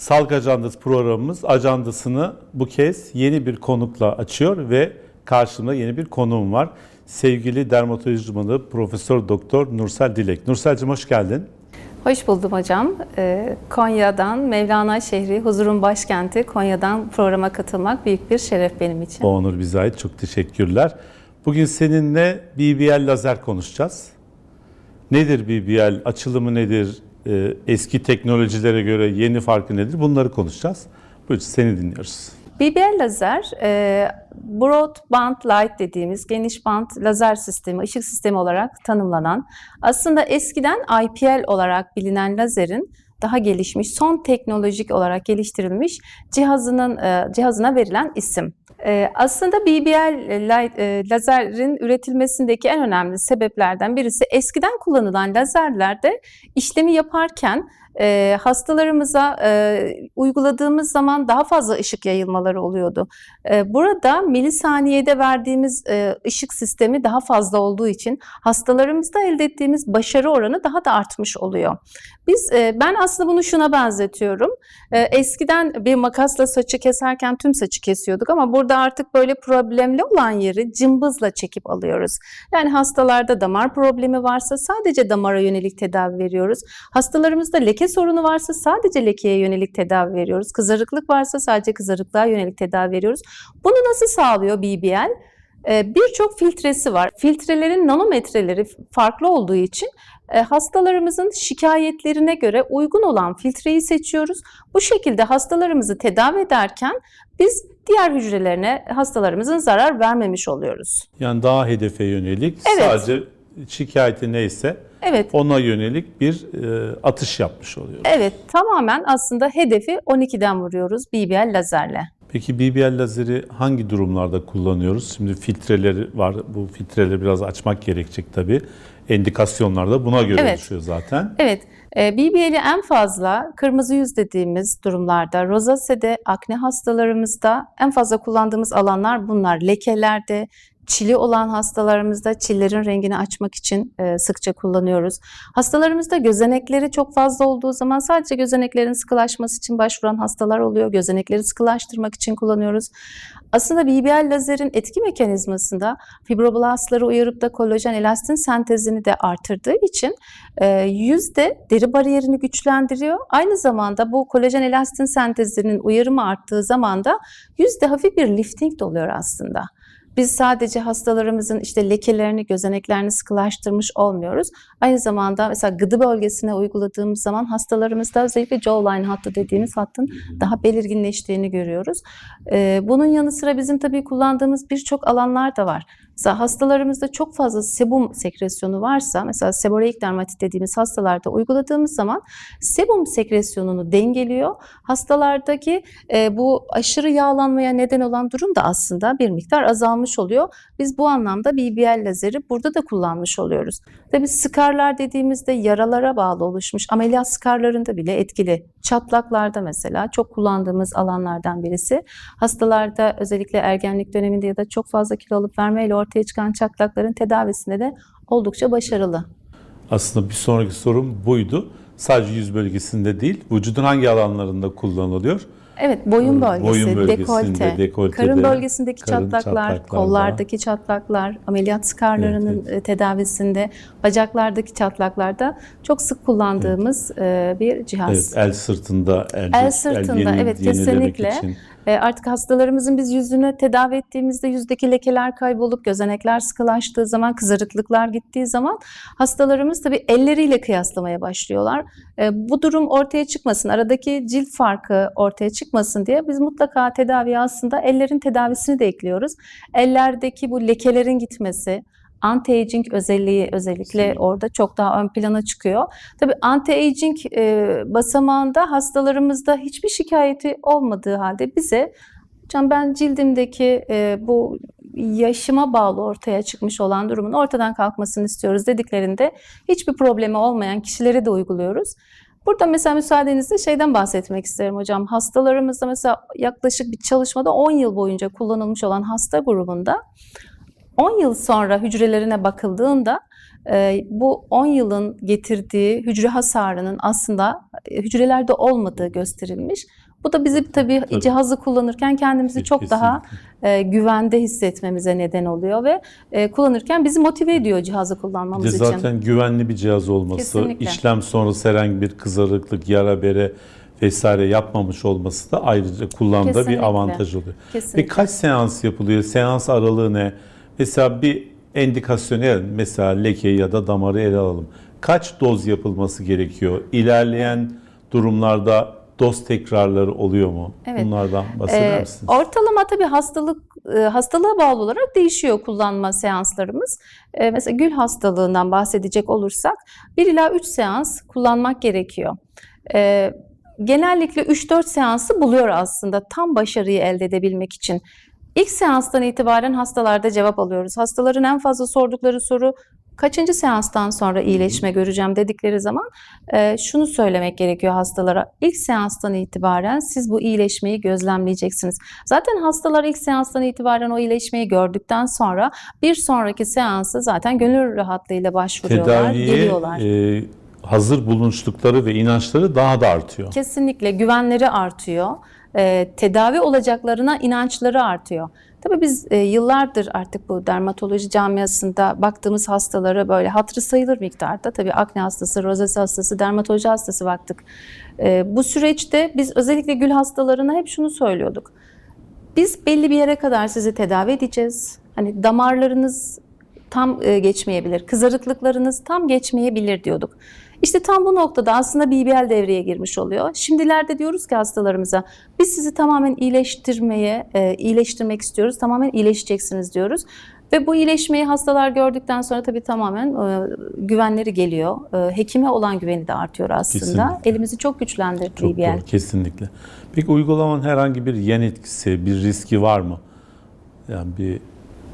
Sağlık Ajandası programımız ajandasını bu kez yeni bir konukla açıyor ve karşımda yeni bir konuğum var. Sevgili dermatoloji uzmanı Profesör Doktor Nursel Dilek. Nursel'cim hoş geldin. Hoş buldum hocam. Ee, Konya'dan, Mevlana şehri, huzurun başkenti Konya'dan programa katılmak büyük bir şeref benim için. O onur bize ait. Çok teşekkürler. Bugün seninle BBL lazer konuşacağız. Nedir BBL? Açılımı nedir? Ee, eski teknolojilere göre yeni farkı nedir? Bunları konuşacağız. Buyur seni dinliyoruz. BBL lazer, e, broadband light dediğimiz geniş band lazer sistemi, ışık sistemi olarak tanımlanan, aslında eskiden IPL olarak bilinen lazerin daha gelişmiş, son teknolojik olarak geliştirilmiş cihazının e, cihazına verilen isim. E, aslında BBL light, e, lazerin üretilmesindeki en önemli sebeplerden birisi eskiden kullanılan lazerlerde işlemi yaparken e, hastalarımıza e, uyguladığımız zaman daha fazla ışık yayılmaları oluyordu. E, burada milisaniyede verdiğimiz e, ışık sistemi daha fazla olduğu için hastalarımızda elde ettiğimiz başarı oranı daha da artmış oluyor. Biz e, ben aslında bunu şuna benzetiyorum. E, eskiden bir makasla saçı keserken tüm saçı kesiyorduk ama burada artık böyle problemli olan yeri cımbızla çekip alıyoruz. Yani hastalarda damar problemi varsa sadece damara yönelik tedavi veriyoruz. Hastalarımızda leke sorunu varsa sadece lekeye yönelik tedavi veriyoruz. Kızarıklık varsa sadece kızarıklığa yönelik tedavi veriyoruz. Bunu nasıl sağlıyor BBL? Ee, Birçok filtresi var. Filtrelerin nanometreleri farklı olduğu için e, hastalarımızın şikayetlerine göre uygun olan filtreyi seçiyoruz. Bu şekilde hastalarımızı tedavi ederken biz diğer hücrelerine hastalarımızın zarar vermemiş oluyoruz. Yani daha hedefe yönelik Evet. sadece şikayeti neyse Evet, ona yönelik bir e, atış yapmış oluyoruz. evet tamamen aslında hedefi 12'den vuruyoruz BBL lazerle. Peki BBL lazeri hangi durumlarda kullanıyoruz? Şimdi filtreleri var. Bu filtreleri biraz açmak gerekecek tabii. Endikasyonlar da buna göre Evet. oluşuyor zaten. Evet, e, BBL'i en fazla kırmızı yüz dediğimiz durumlarda, rozase'de, akne hastalarımızda en fazla kullandığımız alanlar bunlar. Lekelerde, çili olan hastalarımızda çillerin rengini açmak için e, sıkça kullanıyoruz. Hastalarımızda gözenekleri çok fazla olduğu zaman sadece gözeneklerin sıkılaşması için başvuran hastalar oluyor. Gözenekleri sıkılaştırmak için kullanıyoruz. Aslında BBL lazerin etki mekanizmasında fibroblastları uyarıp da kolajen elastin sentezini de artırdığı için e, yüzde deri bariyerini güçlendiriyor. Aynı zamanda bu kolajen elastin sentezinin uyarımı arttığı zaman da yüzde hafif bir lifting de oluyor aslında. Biz sadece hastalarımızın işte lekelerini, gözeneklerini sıkılaştırmış olmuyoruz. Aynı zamanda mesela gıdı bölgesine uyguladığımız zaman hastalarımızda özellikle jawline hattı dediğimiz hattın daha belirginleştiğini görüyoruz. Ee, bunun yanı sıra bizim tabii kullandığımız birçok alanlar da var. Mesela hastalarımızda çok fazla sebum sekresyonu varsa, mesela seboreik dermatit dediğimiz hastalarda uyguladığımız zaman sebum sekresyonunu dengeliyor. Hastalardaki e, bu aşırı yağlanmaya neden olan durum da aslında bir miktar azalmış oluyor. Biz bu anlamda BBL lazeri burada da kullanmış oluyoruz. Tabii skarlar dediğimizde yaralara bağlı oluşmuş ameliyat skarlarında bile etkili. Çatlaklarda mesela çok kullandığımız alanlardan birisi. Hastalarda özellikle ergenlik döneminde ya da çok fazla kilo alıp vermeyle ortaya çıkan çatlakların tedavisinde de oldukça başarılı. Aslında bir sonraki sorum buydu. Sadece yüz bölgesinde değil, vücudun hangi alanlarında kullanılıyor? Evet, boyun bölgesi, Boyun dekolte, dekoltede, karın bölgesindeki karın çatlaklar, çatlaklarda. kollardaki çatlaklar, ameliyat skarlarının Evet, e, tedavisinde, bacaklardaki çatlaklarda çok sık kullandığımız e, bir cihaz. Evet, el sırtında, el, El sırtında, evet, yenilemek kesinlikle. için. E, Artık hastalarımızın biz yüzünü tedavi ettiğimizde yüzdeki lekeler kaybolup gözenekler sıkılaştığı zaman, kızarıklıklar gittiği zaman hastalarımız tabii elleriyle kıyaslamaya başlıyorlar. Bu durum ortaya çıkmasın, aradaki cilt farkı ortaya çıkmasın diye biz mutlaka tedaviye aslında ellerin tedavisini de ekliyoruz. Ellerdeki bu lekelerin gitmesi, anti-aging özelliği özellikle orada çok daha ön plana çıkıyor. Tabii anti-aging e, basamağında hastalarımızda hiçbir şikayeti olmadığı halde bize hocam ben cildimdeki e, bu yaşıma bağlı ortaya çıkmış olan durumun ortadan kalkmasını istiyoruz dediklerinde hiçbir problemi olmayan kişilere de uyguluyoruz. Burada mesela müsaadenizle şeyden bahsetmek isterim hocam. Hastalarımızda mesela yaklaşık bir çalışmada 10 yıl boyunca kullanılmış olan hasta grubunda 10 yıl sonra hücrelerine bakıldığında e, bu 10 yılın getirdiği hücre hasarının aslında e, hücrelerde olmadığı gösterilmiş. Bu da bizi tabii Tabii. cihazı kullanırken kendimizi çok Kesinlikle. daha e, güvende hissetmemize neden oluyor ve e, kullanırken bizi motive ediyor cihazı kullanmamız için. zaten güvenli bir cihaz olması, Kesinlikle. işlem sonrası herhangi bir kızarıklık, yara bere vesaire yapmamış olması da ayrıca kullanımda Kesinlikle. bir avantaj oluyor. Kesinlikle. Ve kaç seans yapılıyor? Seans aralığı ne? Mesela bir endikasyon ele- mesela lekeyi ya da damarı ele alalım. Kaç doz yapılması gerekiyor? İlerleyen durumlarda doz tekrarları oluyor mu? Evet. Bunlardan bahseder Ee, misiniz? ortalama tabii hastalık e, hastalığa bağlı olarak değişiyor kullanma seanslarımız. Ee, mesela gül hastalığından bahsedecek olursak 1 ila 3 seans kullanmak gerekiyor. Ee, genellikle 3-4 seansı buluyor aslında tam başarıyı elde edebilmek için. İlk seanstan itibaren hastalarda cevap alıyoruz. Hastaların en fazla sordukları soru kaçıncı seanstan sonra iyileşme göreceğim dedikleri zaman e, şunu söylemek gerekiyor hastalara. İlk seanstan itibaren siz bu iyileşmeyi gözlemleyeceksiniz. Zaten hastalar ilk seanstan itibaren o iyileşmeyi gördükten sonra bir sonraki seansı zaten gönül rahatlığıyla başvuruyorlar, Tedaviye geliyorlar. e, hazır bulunuşlukları ve inançları daha da artıyor. Kesinlikle güvenleri artıyor. Ee, tedavi olacaklarına inançları artıyor. Tabii biz e, yıllardır artık bu dermatoloji camiasında baktığımız hastaları böyle hatırı sayılır miktarda tabii akne hastası, rozesi hastası, dermatoloji hastası baktık. Ee, bu süreçte biz özellikle gül hastalarına hep şunu söylüyorduk. Biz belli bir yere kadar sizi tedavi edeceğiz. Hani damarlarınız tam e, geçmeyebilir, kızarıklıklarınız tam geçmeyebilir diyorduk. İşte tam bu noktada aslında BBL devreye girmiş oluyor. Şimdilerde diyoruz ki hastalarımıza biz sizi tamamen iyileştirmeye, e, iyileştirmek istiyoruz. Tamamen iyileşeceksiniz diyoruz. Ve bu iyileşmeyi hastalar gördükten sonra tabii tamamen e, güvenleri geliyor. E, hekime olan güveni de artıyor aslında. Kesinlikle. Elimizi çok güçlendirdi Çok BBL. doğru, kesinlikle. Peki uygulamanın herhangi bir yan etkisi, bir riski var mı? Yani bir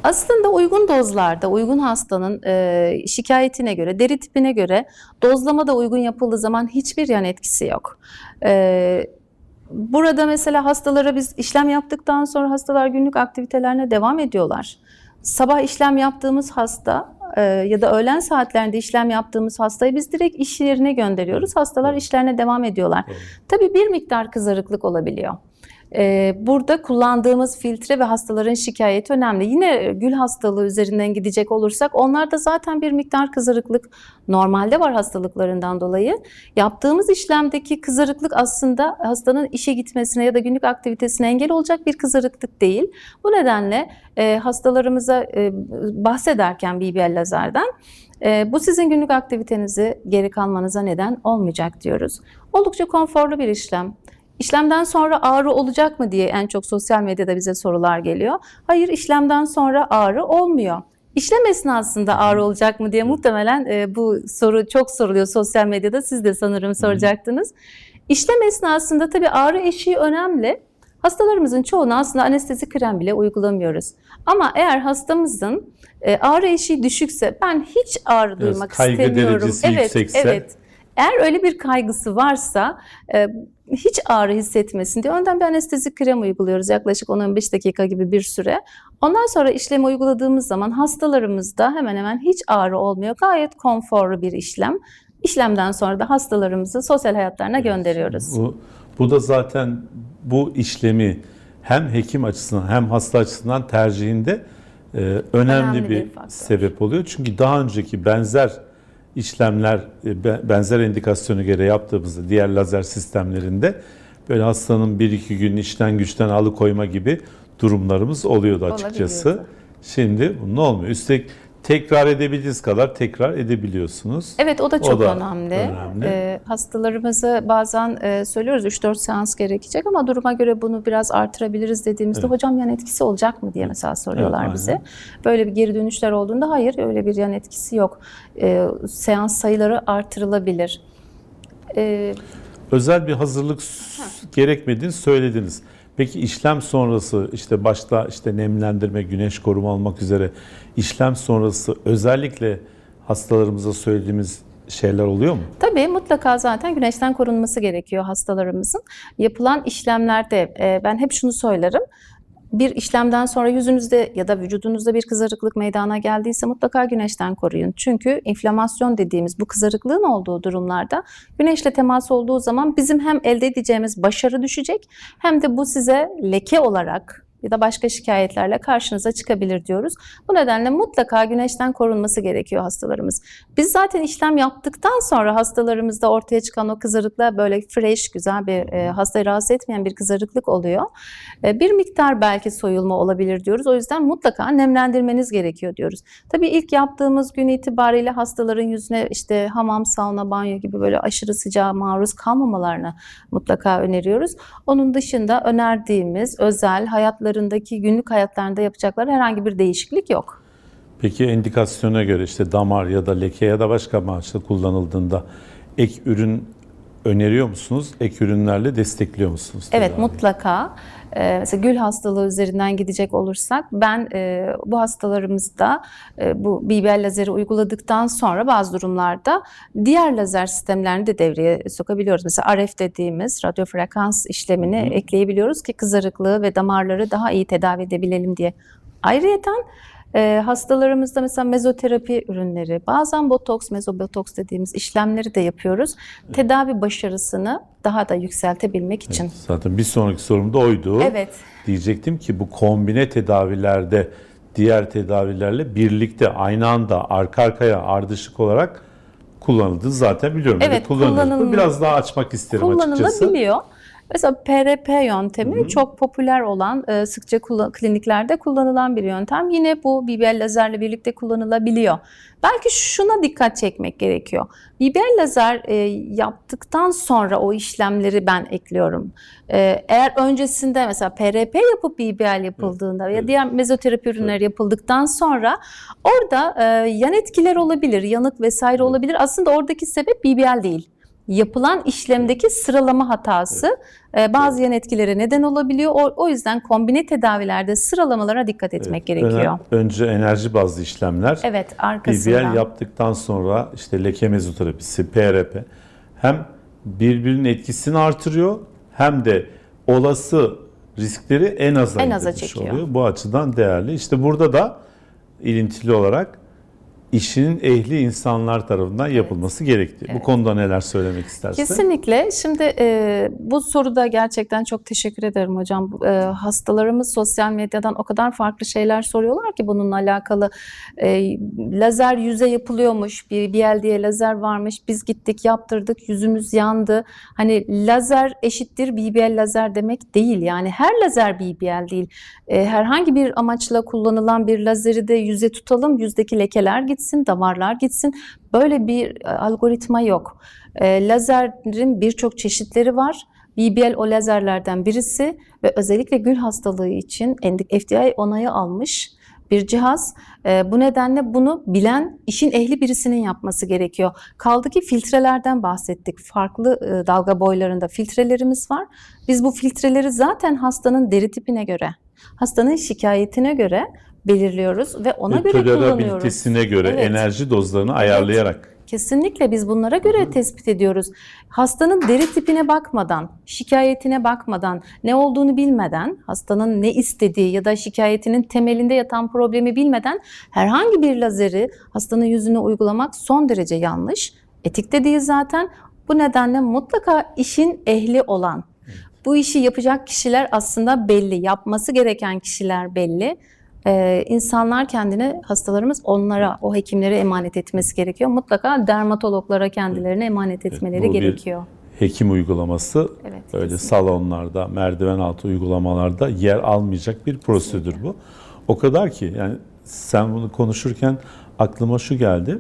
Aslında uygun dozlarda, uygun hastanın e, şikayetine göre, deri tipine göre dozlama da uygun yapıldığı zaman hiçbir yan etkisi yok. E, burada mesela hastalara biz işlem yaptıktan sonra hastalar günlük aktivitelerine devam ediyorlar. Sabah işlem yaptığımız hasta e, ya da öğlen saatlerinde işlem yaptığımız hastayı biz direkt iş yerine gönderiyoruz. Hastalar işlerine devam ediyorlar. Tabii bir miktar kızarıklık olabiliyor. Ee, Burada kullandığımız filtre ve hastaların şikayeti önemli. Yine gül hastalığı üzerinden gidecek olursak onlarda zaten bir miktar kızarıklık normalde var hastalıklarından dolayı. Yaptığımız işlemdeki kızarıklık aslında hastanın işe gitmesine ya da günlük aktivitesine engel olacak bir kızarıklık değil. Bu nedenle e, hastalarımıza e, bahsederken BBL lazerden e, bu sizin günlük aktivitenizi geri kalmanıza neden olmayacak diyoruz. Oldukça konforlu bir işlem. İşlemden sonra ağrı olacak mı diye en çok sosyal medyada bize sorular geliyor. Hayır işlemden sonra ağrı olmuyor. İşlem esnasında ağrı olacak mı diye muhtemelen e, bu soru çok soruluyor sosyal medyada. Siz de sanırım soracaktınız. İşlem esnasında tabii ağrı eşiği önemli. Hastalarımızın çoğuna aslında anestezi krem bile uygulamıyoruz. Ama eğer hastamızın e, ağrı eşiği düşükse ben hiç ağrı Biraz duymak kaygı istemiyorum. derecesi evet, yüksekse- evet. Eğer öyle bir kaygısı varsa e, hiç ağrı hissetmesin diye önden bir anestezi krem uyguluyoruz yaklaşık 10-15 dakika gibi bir süre. Ondan sonra işlemi uyguladığımız zaman hastalarımızda hemen hemen hiç ağrı olmuyor. Gayet konforlu bir işlem. İşlemden sonra da hastalarımızı sosyal hayatlarına gönderiyoruz. Bu, bu da zaten bu işlemi hem hekim açısından hem hasta açısından tercihinde e, önemli, Önemli bir, bir faktör. sebep oluyor. Çünkü daha önceki benzer işlemler, e, be- benzer indikasyonu göre yaptığımızda diğer lazer sistemlerinde böyle hastanın bir iki gün işten güçten alıkoyma gibi durumlarımız oluyordu açıkçası. Şimdi bunun olmuyor. Üstelik tekrar edebildiğiniz kadar tekrar edebiliyorsunuz. Evet o da O çok da önemli. önemli. Ee, hastalarımızı bazen e, söylüyoruz 3-4 seans gerekecek ama duruma göre bunu biraz artırabiliriz dediğimizde Evet. hocam yan etkisi olacak mı diye mesela soruyorlar Evet, bize. Böyle bir geri dönüşler olduğunda hayır öyle bir yan etkisi yok. Ee, seans sayıları artırılabilir. Ee, özel bir hazırlık s- gerekmediğini söylediniz. Peki işlem sonrası işte başta işte nemlendirme, güneş koruma olmak üzere işlem sonrası özellikle hastalarımıza söylediğimiz şeyler oluyor mu? Tabii mutlaka zaten güneşten korunması gerekiyor hastalarımızın. Yapılan işlemlerde ben hep şunu söylerim. Bir işlemden sonra yüzünüzde ya da vücudunuzda bir kızarıklık meydana geldiyse mutlaka güneşten koruyun. Çünkü inflamasyon dediğimiz bu kızarıklığın olduğu durumlarda güneşle temas olduğu zaman bizim hem elde edeceğimiz başarı düşecek hem de bu size leke olarak ya da başka şikayetlerle karşınıza çıkabilir diyoruz. Bu nedenle mutlaka güneşten korunması gerekiyor hastalarımız. Biz zaten işlem yaptıktan sonra hastalarımızda ortaya çıkan o kızarıklar böyle fresh, güzel bir e, hastayı rahatsız etmeyen bir kızarıklık oluyor. E, bir miktar belki soyulma olabilir diyoruz. O yüzden mutlaka nemlendirmeniz gerekiyor diyoruz. Tabii ilk yaptığımız gün itibariyle hastaların yüzüne işte hamam, sauna, banyo gibi böyle aşırı sıcağa maruz kalmamalarını mutlaka öneriyoruz. Onun dışında önerdiğimiz özel hayatlarındaki günlük hayatlarında yapacakları herhangi bir değişiklik yok. Peki indikasyona göre işte damar ya da leke ya da başka amaçla kullanıldığında ek ürün öneriyor musunuz? Ek ürünlerle destekliyor musunuz? Evet tedaviyi? mutlaka. Ee, mesela gül hastalığı üzerinden gidecek olursak ben e, bu hastalarımızda e, bu BBL lazeri uyguladıktan sonra bazı durumlarda diğer lazer sistemlerini de devreye sokabiliyoruz. Mesela RF dediğimiz radyo frekans işlemini ekleyebiliyoruz ki kızarıklığı ve damarları daha iyi tedavi edebilelim diye. Ayrıyeten e, hastalarımızda mesela mezoterapi ürünleri, bazen botoks, mezobotoks dediğimiz işlemleri de yapıyoruz. Tedavi başarısını daha da yükseltebilmek için. Zaten bir sonraki sorum da oydu. Evet. Diyecektim ki bu kombine tedavilerde diğer tedavilerle birlikte aynı anda arka arkaya ardışık olarak kullanıldığını zaten biliyorum. Evet, kullanılıyor. kullanılıyor. Biraz daha açmak isterim açıkçası. kullanılabiliyor. Mesela PRP yöntemi çok popüler olan, e, sıkça kullan- kliniklerde kullanılan bir yöntem. Yine bu BBL lazerle birlikte kullanılabiliyor. Belki şuna dikkat çekmek gerekiyor. BBL lazer e, yaptıktan sonra o işlemleri ben ekliyorum. E, eğer öncesinde mesela PRP yapıp BBL yapıldığında ya evet. diğer mezoterapi ürünleri yapıldıktan sonra orada e, yan etkiler olabilir, yanık vesaire olabilir. Aslında oradaki sebep BBL değil yapılan işlemdeki sıralama hatası e, bazı yan etkilere neden olabiliyor. O, o yüzden kombine tedavilerde sıralamalara dikkat etmek gerekiyor. Önem- önce enerji bazlı işlemler. Evet, arkasından. BBL yaptıktan sonra işte leke mezoterapisi, PRP hem birbirinin etkisini artırıyor hem de olası riskleri en aza, En aza çekiyor. oluyor. Bu açıdan değerli. İşte burada da ilintili olarak işinin ehli insanlar tarafından yapılması gerektiği. Bu konuda neler söylemek istersin? Kesinlikle. Şimdi e, bu soruda gerçekten çok teşekkür ederim hocam. E, hastalarımız sosyal medyadan o kadar farklı şeyler soruyorlar ki bununla alakalı. E, lazer yüze yapılıyormuş, bir BL diye lazer varmış. Biz gittik yaptırdık, yüzümüz yandı. Hani lazer eşittir BBL lazer demek değil. Yani her lazer BBL değil. E, herhangi bir amaçla kullanılan bir lazeri de yüze tutalım, yüzdeki lekeler gitsin, damarlar gitsin. Böyle bir e, algoritma yok. E, lazerin birçok çeşitleri var. BBL o lazerlerden birisi ve özellikle gül hastalığı için FDA onayı almış bir cihaz. E, bu nedenle bunu bilen işin ehli birisinin yapması gerekiyor. Kaldı ki filtrelerden bahsettik. Farklı e, dalga boylarında filtrelerimiz var. Biz bu filtreleri zaten hastanın deri tipine göre, hastanın şikayetine göre belirliyoruz ve ona Ve göre kullanıyoruz. göre Evet. enerji dozlarını ayarlayarak Kesinlikle biz bunlara göre tespit ediyoruz. Hastanın deri tipine bakmadan, şikayetine bakmadan, ne olduğunu bilmeden, hastanın ne istediği ya da şikayetinin temelinde yatan problemi bilmeden herhangi bir lazeri hastanın yüzüne uygulamak son derece yanlış. Etik de değil zaten. Bu nedenle mutlaka işin ehli olan, bu işi yapacak kişiler aslında belli, yapması gereken kişiler belli. Ee, insanlar kendini, hastalarımız onlara, o hekimlere emanet etmesi gerekiyor. Mutlaka dermatologlara kendilerini emanet etmeleri bir gerekiyor. hekim uygulaması Evet, öyle kesinlikle. salonlarda, merdiven altı uygulamalarda yer almayacak bir prosedür bu. O kadar ki yani sen bunu konuşurken aklıma şu geldi.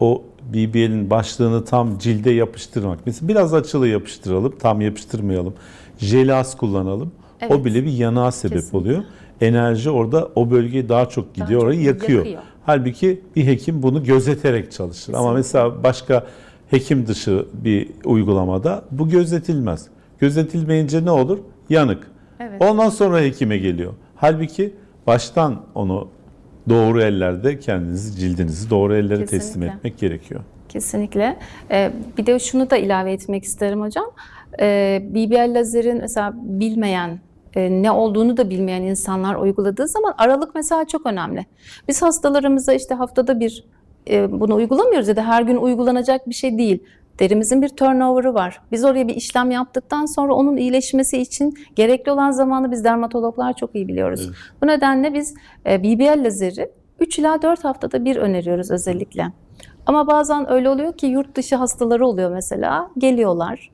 O BBL'in başlığını tam cilde yapıştırmak. Mesela biraz açılı yapıştıralım, tam yapıştırmayalım. Jeli az kullanalım. O Evet. bile bir yanağa sebep Kesinlikle. oluyor. Enerji orada o bölgeye daha çok gidiyor, çok orayı yakıyor. yakıyor. Halbuki bir hekim bunu gözeterek çalışır. Ama mesela başka hekim dışı bir uygulamada bu gözetilmez. Gözetilmeyince ne olur? Yanık. Evet. Ondan sonra hekime geliyor. Halbuki baştan onu doğru ellerde kendinizi, cildinizi doğru ellere teslim Kesinlikle. etmek gerekiyor. Kesinlikle. Ee, bir de şunu da ilave etmek isterim hocam. Ee, BBL lazerin mesela bilmeyen ne olduğunu da bilmeyen insanlar uyguladığı zaman aralık mesela çok önemli. Biz hastalarımıza işte haftada bir e, bunu uygulamıyoruz ya da her gün uygulanacak bir şey değil. Derimizin bir turnover'ı var. Biz oraya bir işlem yaptıktan sonra onun iyileşmesi için gerekli olan zamanı biz dermatologlar çok iyi biliyoruz. Evet. Bu nedenle biz e, BBL lazeri 3 ila 4 haftada bir öneriyoruz özellikle. Ama bazen öyle oluyor ki yurt dışı hastaları oluyor mesela. Geliyorlar.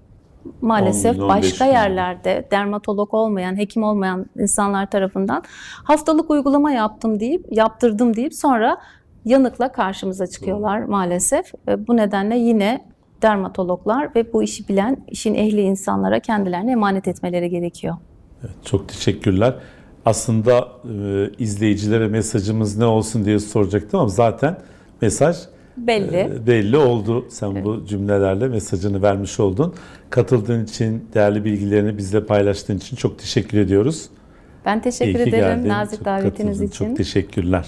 Maalesef 10 gün, 15 başka gün. yerlerde dermatolog olmayan, hekim olmayan insanlar tarafından haftalık uygulama yaptım deyip, yaptırdım deyip sonra yanıkla karşımıza çıkıyorlar maalesef. Bu nedenle yine dermatologlar ve bu işi bilen, işin ehli insanlara kendilerini emanet etmeleri gerekiyor. Çok teşekkürler. Aslında e, izleyicilere mesajımız ne olsun diye soracaktım ama zaten mesaj Belli. e, belli oldu. Sen bu cümlelerle mesajını vermiş oldun. Katıldığın için, değerli bilgilerini bizle paylaştığın için çok teşekkür ediyoruz. Ben teşekkür ederim geldin. nazik Çok davetiniz katıldın. için. Çok teşekkürler.